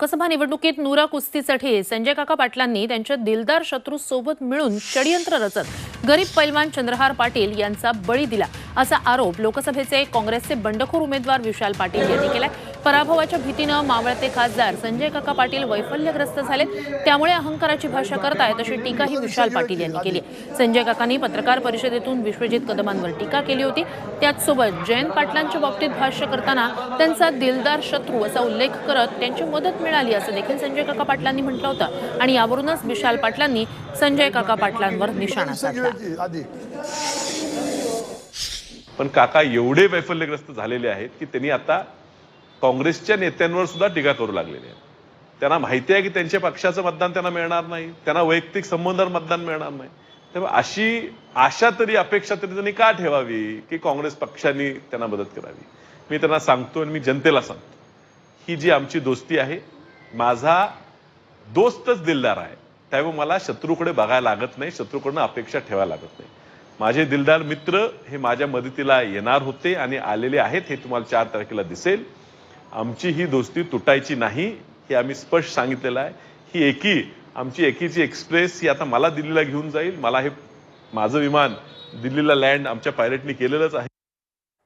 लोकसभा निवडणुकीत नुरा कुस्तीसाठी संजय काका पाटलांनी त्यांच्या दिलदार शत्रू सोबत मिळून षडयंत्र रचत गरीब पैलवान चंद्रहार पाटील यांचा बळी दिला असा आरोप लोकसभेचे काँग्रेसचे बंडखोर उमेदवार विशाल पाटील यांनी केलाय. पराभवाच्या भीतीनं मावळते खासदार. संजय काका पाटील वैफल्यग्रस्त झाले त्यामुळे अहंकाराची भाषा करतायत अशी टीकाही विशाल पाटील यांनी केली संजय काकांनी पत्रकार परिषदेतून विश्वजित कदमांवर टीका केली होती. त्याचसोबत जयंत पाटलांच्या बाबतीत भाष्य करताना त्यांचा दिलदार शत्रू असा उल्लेख करत त्यांची मदत मिळाली असं देखील संजय काका पाटलांनी म्हटलं होतं. आणि यावरूनच विशाल पाटलांनी संजय काका पाटलांवर निशाणा साधला. पण काका एवढे वैफल्यग्रस्त झालेले आहेत की त्यांनी आता काँग्रेसच्या नेत्यांवर सुद्धा टीका करू लागलेले आहेत त्यांना माहिती आहे की त्यांच्या पक्षाचं मतदान त्यांना मिळणार नाही. त्यांना वैयक्तिक संबंधावर मतदान मिळणार नाही. तेव्हा अशी आशा तरी अपेक्षा तरी त्यांनी का ठेवावी की काँग्रेस पक्षाने त्यांना मदत करावी? मी त्यांना सांगतो आणि मी जनतेला सांगतो. ही जी आमची दोस्ती आहे माझा दोस्तच दिलदार आहे. त्यामुळे मला शत्रूकडे बघायला लागत नाही शत्रूकडनं अपेक्षा ठेवायला लागत नाही. माझे दिलदार मित्र हे माझ्या मदतीला येणार होते आणि आलेले आहेत हे तुम्हाला चार तारखेला दिसेल. आमची ही दोस्ती तुटायची नाही हे आम्ही स्पष्ट सांगितलेलं आहे. ही एकी आमची एकीची एक्सप्रेस ही आता मला दिल्लीला घेऊन जाईल. मला हे माझं विमान दिल्लीला लँड आमच्या पायलटनी केलेलंच आहे.